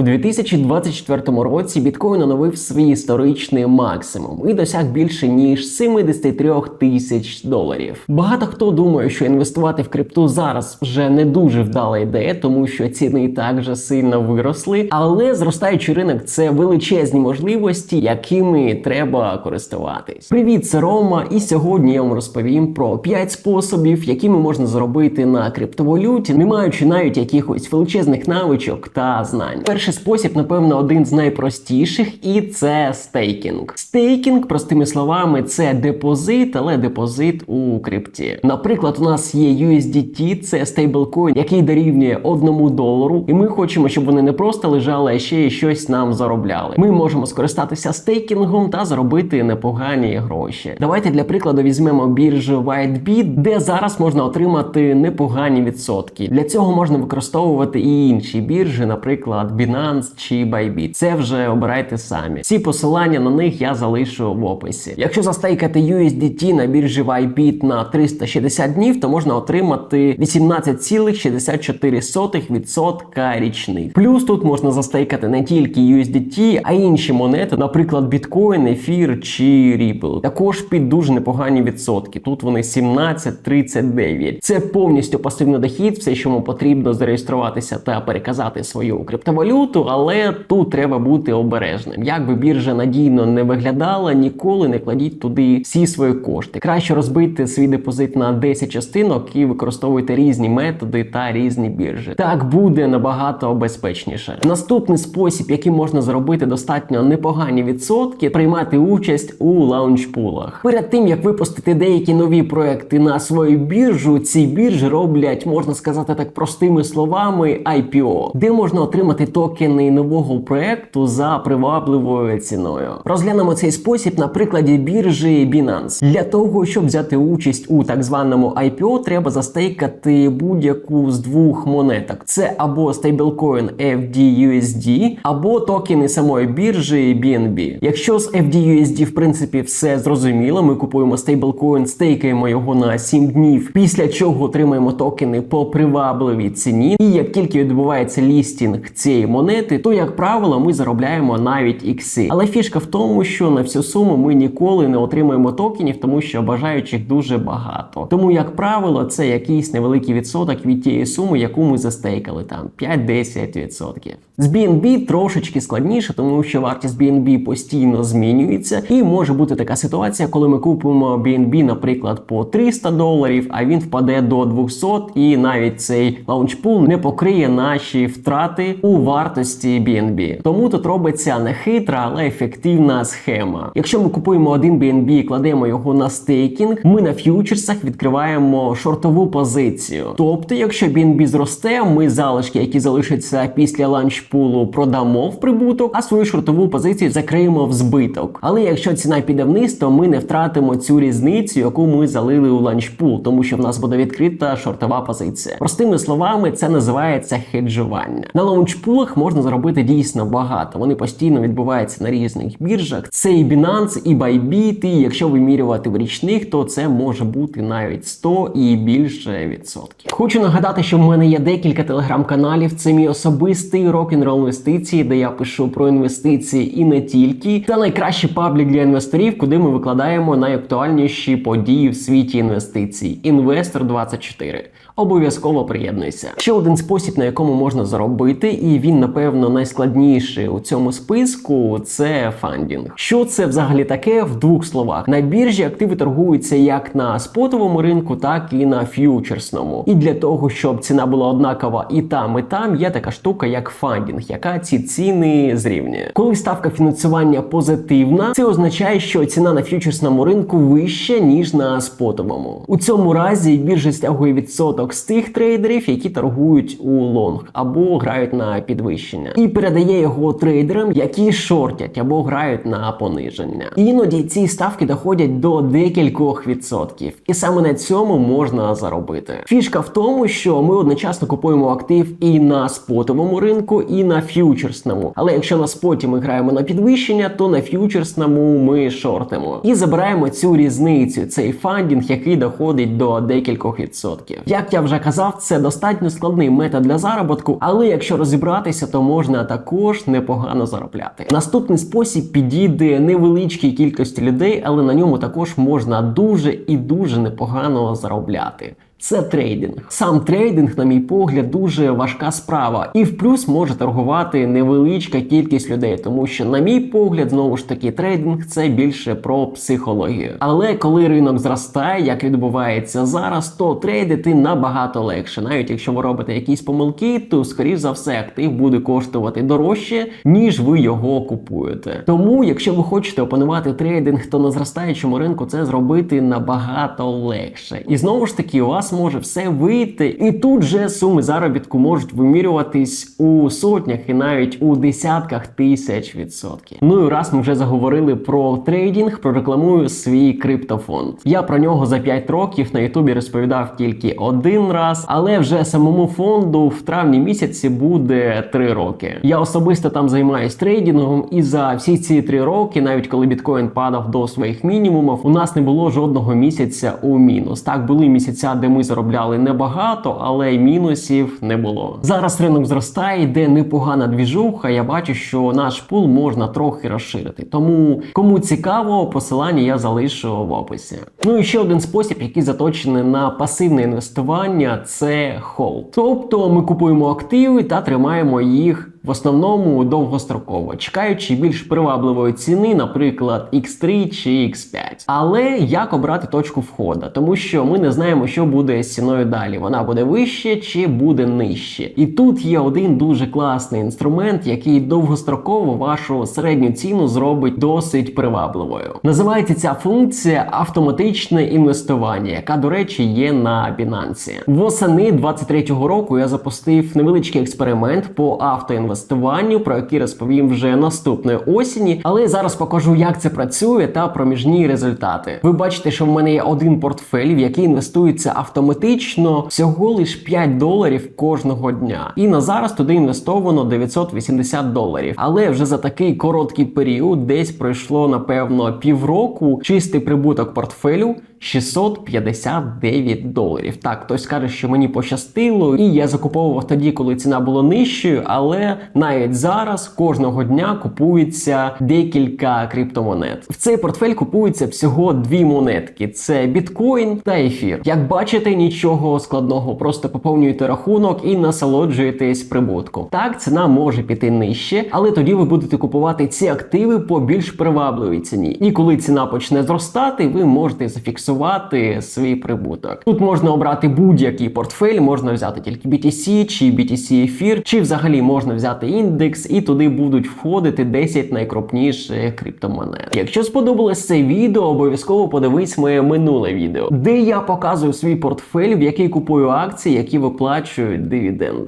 У 2024 році біткоін оновив свій історичний максимум і досяг більше ніж 73 тисяч доларів. Багато хто думає, що інвестувати в крипту зараз вже не дуже вдала ідея, тому що ціни і так вже сильно виросли. Але зростаючий ринок це величезні можливості, якими треба користуватись. Привіт, це Рома, і сьогодні я вам розповім про 5 способів, якими можна заробити на криптовалюті, не маючи навіть якихось величезних навичок та знань. Перший спосіб, напевно, один з найпростіших, і це стейкінг. Стейкінг, простими словами, це депозит, але депозит у крипті. Наприклад, у нас є USDT, це стейблкоін, який дорівнює одному долару, і ми хочемо, щоб вони не просто лежали, а ще й щось нам заробляли. Ми можемо скористатися стейкінгом та заробити непогані гроші. Давайте для прикладу візьмемо біржу WhiteBit, де зараз можна отримати непогані відсотки. Для цього можна використовувати і інші біржі, наприклад, Binance чи Bybit. Це вже обирайте самі. Всі посилання на них я залишу в описі. Якщо застейкати USDT на біржі Bybit на 360 днів, то можна отримати 18,64% річних. Плюс тут можна застейкати не тільки USDT, а й інші монети, наприклад, Bitcoin, Ефір чи Ripple. Також під дуже непогані відсотки. Тут вони 17,39. Це повністю пасивний дохід, все, що вам потрібно зареєструватися та переказати свою криптовалюту, але тут треба бути обережним. Як би біржа надійно не виглядала, ніколи не кладіть туди всі свої кошти. Краще розбити свій депозит на 10 частинок і використовуйте різні методи та різні біржі. Так буде набагато безпечніше. Наступний спосіб, який можна зробити достатньо непогані відсотки, приймати участь у лаунчпулах. Перед тим як випустити деякі нові проекти на свою біржу, ці біржі роблять, можна сказати так простими словами, IPO, де можна отримати токени нового проекту за привабливою ціною. Розглянемо цей спосіб на прикладі біржі Binance. Для того, щоб взяти участь у так званому IPO, треба застейкати будь-яку з двох монеток. Це або стейблкоін FDUSD, або токени самої біржі BNB. Якщо з FDUSD, в принципі, все зрозуміло, ми купуємо стейблкоін, стейкаємо його на 7 днів, після чого отримаємо токени по привабливій ціні. І як тільки відбувається лістінг цієї монети, то як правило ми заробляємо навіть ікси. Але фішка в тому, що на всю суму ми ніколи не отримаємо токенів, тому що бажаючих дуже багато. Тому, як правило, це якийсь невеликий відсоток від тієї суми, яку ми застейкали, там 5-10%. З BNB трошечки складніше, тому що вартість BNB постійно змінюється, і може бути така ситуація, коли ми купимо BNB, наприклад, по 300 доларів, а він впаде до 200, і навіть цей лаунчпул не покриє наші втрати у вартості BNB. Тому тут робиться не хитра, але ефективна схема. Якщо ми купуємо один BNB і кладемо його на стейкінг, ми на ф'ючерсах відкриваємо шортову позицію. Тобто, якщо BNB зросте, ми залишки, які залишаться після ланчпулу, продамо в прибуток, а свою шортову позицію закриємо в збиток. Але якщо ціна піде вниз, то ми не втратимо цю різницю, яку ми залили у ланчпул, тому що в нас буде відкрита шортова позиція. Простими словами, це називається хеджування. На лаунчпулах можна заробити дійсно багато. Вони постійно відбуваються на різних біржах. Це і Binance, і Bybit, і якщо вимірювати в річних, то це може бути навіть 100 і більше відсотків. Хочу нагадати, що в мене є декілька телеграм-каналів. Це мій особистий рок-н-рол інвестиції, де я пишу про інвестиції і не тільки. Це найкращий паблік для інвесторів, куди ми викладаємо найактуальніші події в світі інвестицій. Інвестор 24 Обов'язково приєднуйся. Ще один спосіб, на якому можна заробити, і він, напевно, найскладніший у цьому списку це фандінг. Що це взагалі таке в двох словах? На біржі активи торгуються як на спотовому ринку, так і на ф'ючерсному. І для того, щоб ціна була однакова і там, і там, є така штука, як фандінг, яка ці ціни зрівнює. Коли ставка фінансування позитивна, це означає, що ціна на ф'ючерсному ринку вища ніж на спотовому. У цьому разі біржа стягує відсоток з тих трейдерів, які торгують у лонг або грають на підвищення, і передає його трейдерам, які шортять або грають на пониження. Іноді ці ставки доходять до декількох відсотків, і саме на цьому можна заробити. Фішка в тому, що ми одночасно купуємо актив і на спотовому ринку, і на ф'ючерсному. Але якщо на споті ми граємо на підвищення, то на ф'ючерсному ми шортимо і забираємо цю різницю, цей фандінг, який доходить до декількох відсотків. Як я вже казав, це достатньо складний метод для заробітку, але якщо розібратися, то можна також непогано заробляти. Наступний спосіб підійде невеличкій кількості людей, але на ньому також можна дуже і дуже непогано заробляти. Це трейдинг. Сам трейдинг, на мій погляд, дуже важка справа, і в плюс може торгувати невеличка кількість людей, тому що, на мій погляд, знову ж таки, трейдинг це більше про психологію. Але коли ринок зростає, як відбувається зараз, то трейдити набагато легше. Навіть якщо ви робите якісь помилки, то скоріш за все актив буде коштувати дорожче, ніж ви його купуєте. Тому, якщо ви хочете опанувати трейдинг, то на зростаючому ринку це зробити набагато легше. І знову ж таки, у вас може все вийти, і тут же суми заробітку можуть вимірюватись у сотнях і навіть у десятках тисяч відсотків. Ну і раз ми вже заговорили про трейдинг, прорекламую свій криптофонд. Я про нього за 5 років на Ютубі розповідав тільки один раз, але вже самому фонду в травні місяці буде 3 роки. Я особисто там займаюсь трейдингом, і за всі ці 3 роки, навіть коли біткоін падав до своїх мінімумів, у нас не було жодного місяця у мінус. Так були місяця, де ми заробляли небагато, але й мінусів не було. Зараз ринок зростає, йде непогана двіжуха. Я бачу, що наш пул можна трохи розширити. Тому кому цікаво, посилання я залишу в описі. Ну і ще один спосіб, який заточений на пасивне інвестування, це холд. Тобто ми купуємо активи та тримаємо їх. В основному довгостроково, чекаючи більш привабливої ціни, наприклад, X3 чи X5. Але як обрати точку входу? Тому що ми не знаємо, що буде з ціною далі. Вона буде вище чи буде нижче. І тут є один дуже класний інструмент, який довгостроково вашу середню ціну зробить досить привабливою. Називається ця функція автоматичне інвестування, яка, до речі, є на Binance. Восени 23-го року я запустив невеличкий експеримент по автоінвестуванню інвестуванню, про який розповім вже наступної осені. Але зараз покажу, як це працює та проміжні результати. Ви бачите, що в мене є один портфель, в який інвестується автоматично всього лиш 5 доларів кожного дня. І на зараз туди інвестовано 980 доларів. Але вже за такий короткий період, десь пройшло напевно півроку, чистий прибуток портфелю. 659 доларів. Так, хтось каже, що мені пощастило, і я закуповував тоді, коли ціна була нижчою, але навіть зараз кожного дня купується декілька криптомонет. В цей портфель купується всього дві монетки: це біткоін та ефір. Як бачите, нічого складного, просто поповнюєте рахунок і насолоджуєтесь прибутком. Так, ціна може піти нижче, але тоді ви будете купувати ці активи по більш привабливій ціні. І коли ціна почне зростати, ви можете зафіксувати свій прибуток. Тут можна обрати будь-який портфель, можна взяти тільки BTC чи BTC ефір, чи взагалі можна взяти індекс, і туди будуть входити 10 найкрупніших криптомонет. Якщо сподобалось це відео, обов'язково подивись моє минуле відео, де я показую свій портфель, в який купую акції, які виплачують дивіденди.